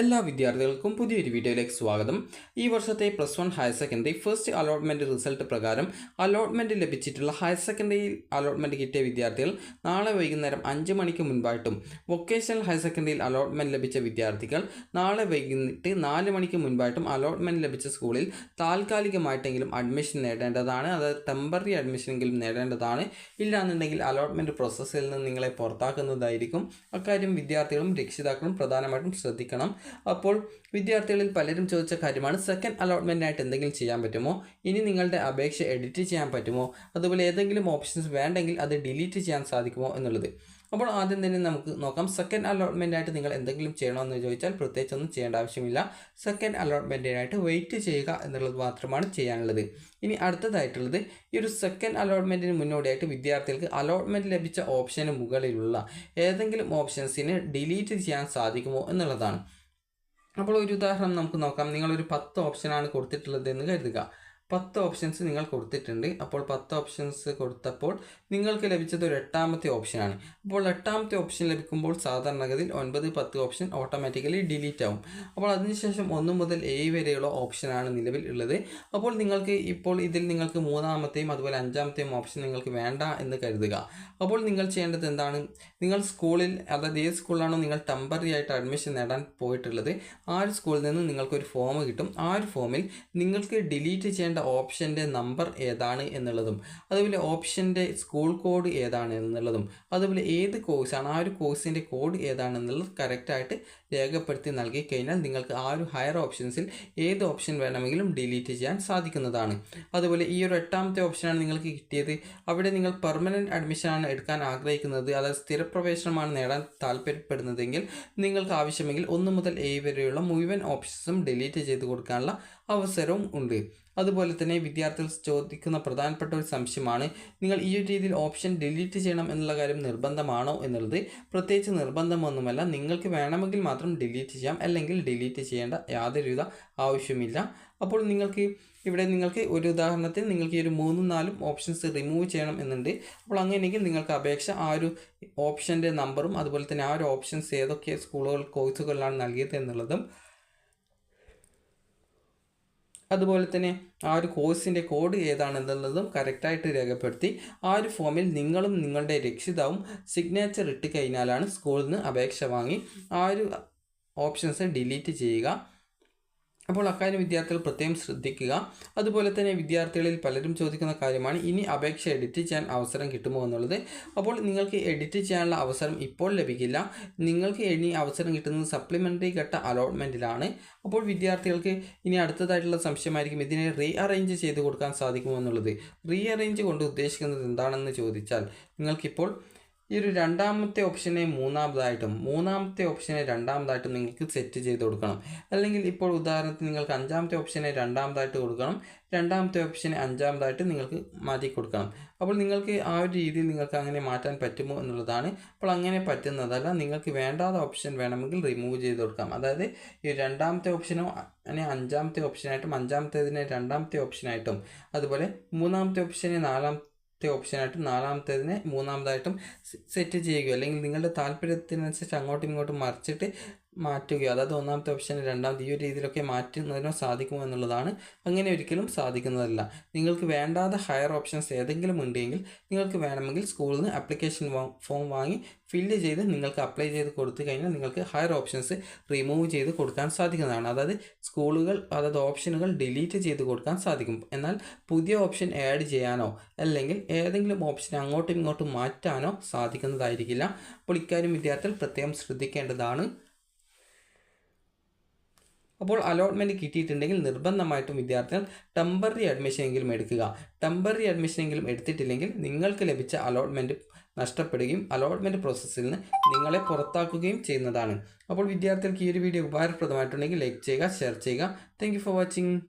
എല്ലാ വിദ്യാർത്ഥികൾക്കും പുതിയൊരു വീഡിയോയിലേക്ക് സ്വാഗതം. ഈ വർഷത്തെ plus one higher secondary first allotment result പ്രകാരം അലോട്ട്മെന്റ് ലഭിച്ചിട്ടുള്ള ഹയർ സെക്കൻഡറി അലോട്ട്മെന്റ് കിട്ടിയ വിദ്യാർത്ഥികൾ നാളെ വൈകുന്നേരം അഞ്ച് മണിക്ക് മുൻപായിട്ടും വൊക്കേഷണൽ ഹയർ സെക്കൻഡറിയിൽ അലോട്ട്മെന്റ് ലഭിച്ച വിദ്യാർത്ഥികൾ നാളെ വൈകിട്ട് നാല് മണിക്ക് മുൻപായിട്ടും അലോട്ട്മെന്റ് ലഭിച്ച സ്കൂളിൽ താൽക്കാലികമായിട്ടെങ്കിലും അഡ്മിഷൻ നേടേണ്ടതാണ്. അതായത് ടെമ്പററി അഡ്മിഷനെങ്കിലും നേടേണ്ടതാണ്. ഇല്ലാന്നുണ്ടെങ്കിൽ അലോട്ട്മെന്റ് പ്രോസസ്സിൽ നിന്ന് നിങ്ങളെ പുറത്താക്കുന്നതായിരിക്കും. അക്കാര്യം വിദ്യാർത്ഥികളും രക്ഷിതാക്കളും പ്രധാനമായിട്ടും ശ്രദ്ധിക്കണം. അപ്പോൾ വിദ്യാർത്ഥികളിൽ പലരും ചോദിച്ച കാര്യമാണ് സെക്കൻഡ് അലോട്ട്മെന്റിനായിട്ട് എന്തെങ്കിലും ചെയ്യാൻ പറ്റുമോ? ഇനി നിങ്ങളുടെ അപേക്ഷ എഡിറ്റ് ചെയ്യാൻ പറ്റുമോ? അതുപോലെ ഏതെങ്കിലും ഓപ്ഷൻസ് വേണ്ടെങ്കിൽ അത് ഡിലീറ്റ് ചെയ്യാൻ സാധിക്കുമോ എന്നുള്ളത്. അപ്പോൾ ആദ്യം തന്നെ നമുക്ക് നോക്കാം സെക്കൻഡ് അലോട്ട്മെന്റായിട്ട് നിങ്ങൾ എന്തെങ്കിലും ചെയ്യണമെന്ന് ചോദിച്ചാൽ പ്രത്യേകിച്ചൊന്നും ചെയ്യേണ്ട ആവശ്യമില്ല. സെക്കൻഡ് അലോട്ട്മെന്റിനായിട്ട് വെയിറ്റ് ചെയ്യുക എന്നുള്ളത് മാത്രമാണ് ചെയ്യാനുള്ളത്. ഇനി അടുത്തതായിട്ടുള്ളത് ഈ ഒരു സെക്കൻഡ് അലോട്ട്മെന്റിന് മുന്നോടിയായിട്ട് വിദ്യാർത്ഥികൾക്ക് അലോട്ട്മെന്റ് ലഭിച്ച ഓപ്ഷന് മുകളിലുള്ള ഏതെങ്കിലും ഓപ്ഷൻസിന് ഡിലീറ്റ് ചെയ്യാൻ സാധിക്കുമോ എന്നുള്ളതാണ്. അപ്പോൾ ഒരു ഉദാഹരണം നമുക്ക് നോക്കാം. നിങ്ങളൊരു പത്ത് ഓപ്ഷനാണ് കൊടുത്തിട്ടുള്ളത് എന്ന് കരുതുക. പത്ത് ഓപ്ഷൻസ് നിങ്ങൾ കൊടുത്തിട്ടുണ്ട്. അപ്പോൾ പത്ത് ഓപ്ഷൻസ് കൊടുത്തപ്പോൾ നിങ്ങൾക്ക് ലഭിച്ചത് ഒരു എട്ടാമത്തെ ഓപ്ഷനാണ് അപ്പോൾ എട്ടാമത്തെ ഓപ്ഷൻ ലഭിക്കുമ്പോൾ സാധാരണഗതിയിൽ ഒൻപത് പത്ത് ഓപ്ഷൻ ഓട്ടോമാറ്റിക്കലി ഡിലീറ്റ് ആവും. അപ്പോൾ അതിനുശേഷം ഒന്ന് മുതൽ ഏഴ് വരെയുള്ള ഓപ്ഷനാണ് നിലവിൽ ഉള്ളത്. അപ്പോൾ നിങ്ങൾക്ക് ഇപ്പോൾ ഇതിൽ നിങ്ങൾക്ക് മൂന്നാമത്തെയും അതുപോലെ അഞ്ചാമത്തെയും ഓപ്ഷൻ നിങ്ങൾക്ക് വേണ്ട എന്ന് കരുതുക. അപ്പോൾ നിങ്ങൾ ചെയ്യേണ്ടത് എന്താണ്? നിങ്ങൾ സ്കൂളിൽ അതായത് ഏത് സ്കൂളിലാണോ നിങ്ങൾ ടെമ്പററി ആയിട്ട് അഡ്മിഷൻ നേടാൻ പോയിട്ടുള്ളത് ആ ഒരു സ്കൂളിൽ നിന്ന് നിങ്ങൾക്കൊരു ഫോം കിട്ടും. ആ ഒരു ഫോമിൽ നിങ്ങൾക്ക് ഡിലീറ്റ് ചെയ്യേണ്ട ഓപ്ഷന്റെ നമ്പർ ഏതാണ് എന്നുള്ളതും അതുപോലെ ഓപ്ഷന്റെ സ്കൂൾ കോഡ് ഏതാണ് എന്നുള്ളതും അതുപോലെ ഏത് കോഴ്സാണ് ആ ഒരു കോഴ്സിന്റെ കോഡ് ഏതാണെന്നുള്ളത് കറക്റ്റായിട്ട് രേഖപ്പെടുത്തി നൽകി കഴിഞ്ഞാൽ നിങ്ങൾക്ക് ആ ഒരു ഹയർ ഓപ്ഷൻസിൽ ഏത് ഓപ്ഷൻ വേണമെങ്കിലും ഡിലീറ്റ് ചെയ്യാൻ സാധിക്കുന്നതാണ്. അതുപോലെ ഈ ഒരു എട്ടാമത്തെ ഓപ്ഷനാണ് നിങ്ങൾക്ക് കിട്ടിയത്. അവിടെ നിങ്ങൾ പെർമനന്റ് അഡ്മിഷനാണ് എടുക്കാൻ ആഗ്രഹിക്കുന്നത്. അതായത് സ്ഥിരപ്രവേശനമാണ് നേടാൻ താല്പര്യപ്പെടുന്നതെങ്കിൽ നിങ്ങൾക്ക് ആവശ്യമെങ്കിൽ ഒന്ന് മുതൽ ഏഴ് വരെയുള്ള മുഴുവൻ ഓപ്ഷൻസും ഡിലീറ്റ് ചെയ്ത് കൊടുക്കാനുള്ള അവസരവും ഉണ്ട്. അതുപോലെ തന്നെ വിദ്യാർത്ഥികൾ ചോദിക്കുന്ന പ്രധാനപ്പെട്ട ഒരു സംശയമാണ് നിങ്ങൾ ഈ ഒരു രീതിയിൽ ഓപ്ഷൻ ഡിലീറ്റ് ചെയ്യണം എന്നുള്ള കാര്യം നിർബന്ധമാണോ എന്നുള്ളത്? പ്രത്യേകിച്ച് നിർബന്ധമൊന്നുമല്ല നിങ്ങൾക്ക് വേണമെങ്കിൽ മാത്രം ഡിലീറ്റ് ചെയ്യാം അല്ലെങ്കിൽ ഡിലീറ്റ് ചെയ്യേണ്ട യാതൊരുവിധ ആവശ്യമില്ല അപ്പോൾ നിങ്ങൾക്ക് ഇവിടെ നിങ്ങൾക്ക് ഒരു ഉദാഹരണത്തിൽ നിങ്ങൾക്ക് ഈ ഒരു മൂന്നും നാലും ഓപ്ഷൻസ് റിമൂവ് ചെയ്യണം എന്നുണ്ട്. അപ്പോൾ അങ്ങനെയെങ്കിൽ നിങ്ങൾക്ക് അപേക്ഷ ആ ഒരു ഓപ്ഷന്റെ നമ്പറും അതുപോലെ തന്നെ ആ ഒരു ഓപ്ഷൻസ് ഏതൊക്കെ സ്കൂളുകൾ കോഴ്സുകളിലാണ് നൽകിയത് എന്നുള്ളതും അതുപോലെ തന്നെ ആ ഒരു കോഴ്സിന്റെ കോഡ് ഏതാണെന്നുള്ളതും കറക്റ്റായിട്ട് രേഖപ്പെടുത്തി ആ ഒരു ഫോമിൽ നിങ്ങളും നിങ്ങളുടെ രക്ഷിതാവും സിഗ്നേച്ചർ ഇട്ട് കഴിഞ്ഞാലാണ് സ്കൂളിൽ നിന്ന് അപേക്ഷ വാങ്ങി ആ ഒരു ഓപ്ഷൻസ് ഡിലീറ്റ് ചെയ്യുക. അപ്പോൾ അക്കാര്യം വിദ്യാർത്ഥികൾ പ്രത്യേകം ശ്രദ്ധിക്കുക. അതുപോലെ തന്നെ വിദ്യാർത്ഥികളിൽ പലരും ചോദിക്കുന്ന കാര്യമാണ് ഇനി അപേക്ഷ എഡിറ്റ് ചെയ്യാൻ അവസരം കിട്ടുമോ എന്നുള്ളത്? അപ്പോൾ നിങ്ങൾക്ക് എഡിറ്റ് ചെയ്യാനുള്ള അവസരം ഇപ്പോൾ ലഭിക്കില്ല. നിങ്ങൾക്ക് ഇനി അവസരം കിട്ടുന്നത് സപ്ലിമെന്ററി ഘട്ട അലോട്ട്മെന്റിലാണ് അപ്പോൾ വിദ്യാർത്ഥികൾക്ക് ഇനി അടുത്തതായിട്ടുള്ള സംശയമായിരിക്കും ഇതിനെ റീ അറേഞ്ച് ചെയ്ത് കൊടുക്കാൻ സാധിക്കുമോ? എന്നുള്ളത്. റീ അറേഞ്ച് കൊണ്ട് ഉദ്ദേശിക്കുന്നത് എന്താണെന്ന് ചോദിച്ചാൽ നിങ്ങൾക്കിപ്പോൾ ഈ ഒരു രണ്ടാമത്തെ ഓപ്ഷനെ മൂന്നാമതായിട്ടും മൂന്നാമത്തെ ഓപ്ഷനെ രണ്ടാമതായിട്ടും നിങ്ങൾക്ക് സെറ്റ് ചെയ്ത് കൊടുക്കണം. അല്ലെങ്കിൽ ഇപ്പോൾ ഉദാഹരണത്തിന് നിങ്ങൾക്ക് അഞ്ചാമത്തെ ഓപ്ഷനെ രണ്ടാമതായിട്ട് കൊടുക്കണം രണ്ടാമത്തെ ഓപ്ഷനെ അഞ്ചാമതായിട്ട് നിങ്ങൾക്ക് മാറ്റി കൊടുക്കണം. അപ്പോൾ നിങ്ങൾക്ക് ആ ഒരു രീതിയിൽ നിങ്ങൾക്ക് അങ്ങനെ മാറ്റാൻ പറ്റുമോ എന്നുള്ളതാണ്. അപ്പോൾ അങ്ങനെ പറ്റുന്നതല്ല നിങ്ങൾക്ക് വേണ്ടാത്ത ഓപ്ഷൻ വേണമെങ്കിൽ റിമൂവ് ചെയ്ത് കൊടുക്കാം. അതായത് ഈ രണ്ടാമത്തെ ഓപ്ഷനോ അങ്ങനെ അഞ്ചാമത്തെ ഓപ്ഷനായിട്ടും അഞ്ചാമത്തേതിനെ രണ്ടാമത്തെ ഓപ്ഷനായിട്ടും അതുപോലെ മൂന്നാമത്തെ ഓപ്ഷനെ നാലാം ത്തെ ഓപ്ഷനായിട്ടും നാലാമത്തേതിനെ മൂന്നാമതായിട്ടും സെറ്റ് ചെയ്യുകയോ അല്ലെങ്കിൽ നിങ്ങളുടെ താല്പര്യത്തിനനുസരിച്ച് അങ്ങോട്ടും ഇങ്ങോട്ടും മറിച്ചിട്ട് മാറ്റുകയോ അതായത് ഒന്നാമത്തെ ഓപ്ഷൻ രണ്ടാമത്തെ ഈ ഒരു രീതിയിലൊക്കെ മാറ്റുന്നതിനോ സാധിക്കുമോ എന്നുള്ളതാണ് അങ്ങനെ ഒരിക്കലും സാധിക്കുന്നതല്ല. നിങ്ങൾക്ക് വേണ്ടാത്ത ഹയർ ഓപ്ഷൻസ് ഏതെങ്കിലും ഉണ്ടെങ്കിൽ നിങ്ങൾക്ക് വേണമെങ്കിൽ സ്കൂളിൽ നിന്ന് അപ്ലിക്കേഷൻ ഫോം വാങ്ങി ഫില്ല് ചെയ്ത് നിങ്ങൾക്ക് അപ്ലൈ ചെയ്ത് കൊടുത്തു കഴിഞ്ഞാൽ നിങ്ങൾക്ക് ഹയർ ഓപ്ഷൻസ് റിമൂവ് ചെയ്ത് കൊടുക്കാൻ സാധിക്കുന്നതാണ്. അതായത് സ്കൂളുകൾ അതായത് ഓപ്ഷനുകൾ ഡിലീറ്റ് ചെയ്ത് കൊടുക്കാൻ സാധിക്കും. എന്നാൽ പുതിയ ഓപ്ഷൻ ആഡ് ചെയ്യാനോ അല്ലെങ്കിൽ ഏതെങ്കിലും ഓപ്ഷൻ അങ്ങോട്ടും ഇങ്ങോട്ടും മാറ്റാനോ സാധിക്കുന്നതായിരിക്കില്ല. അപ്പോൾ ഇക്കാര്യം വിദ്യാർത്ഥികൾ പ്രത്യേകം ശ്രദ്ധിക്കേണ്ടതാണ്. അപ്പോൾ അലോട്ട്മെന്റ് കിട്ടിയിട്ടുണ്ടെങ്കിൽ നിർബന്ധമായിട്ടും വിദ്യാർത്ഥികൾ ടെമ്പററി അഡ്മിഷൻ എങ്കിലും എടുക്കുക. ടെമ്പററി അഡ്മിഷൻ എങ്കിലും എടുത്തിട്ടില്ലെങ്കിൽ നിങ്ങൾക്ക് ലഭിച്ച അലോട്ട്മെന്റ് നഷ്ടപ്പെടുകയും അലോട്ട്മെന്റ് പ്രോസസ്സിൽ നിന്ന് നിങ്ങളെ പുറത്താക്കുകയും ചെയ്യുന്നതാണ്. അപ്പോൾ വിദ്യാർത്ഥികൾക്ക് ഈ ഒരു വീഡിയോ ഉപകാരപ്രദമായിട്ടുണ്ടെങ്കിൽ ലൈക്ക് ചെയ്യുക ഷെയർ ചെയ്യുക. Thank for watching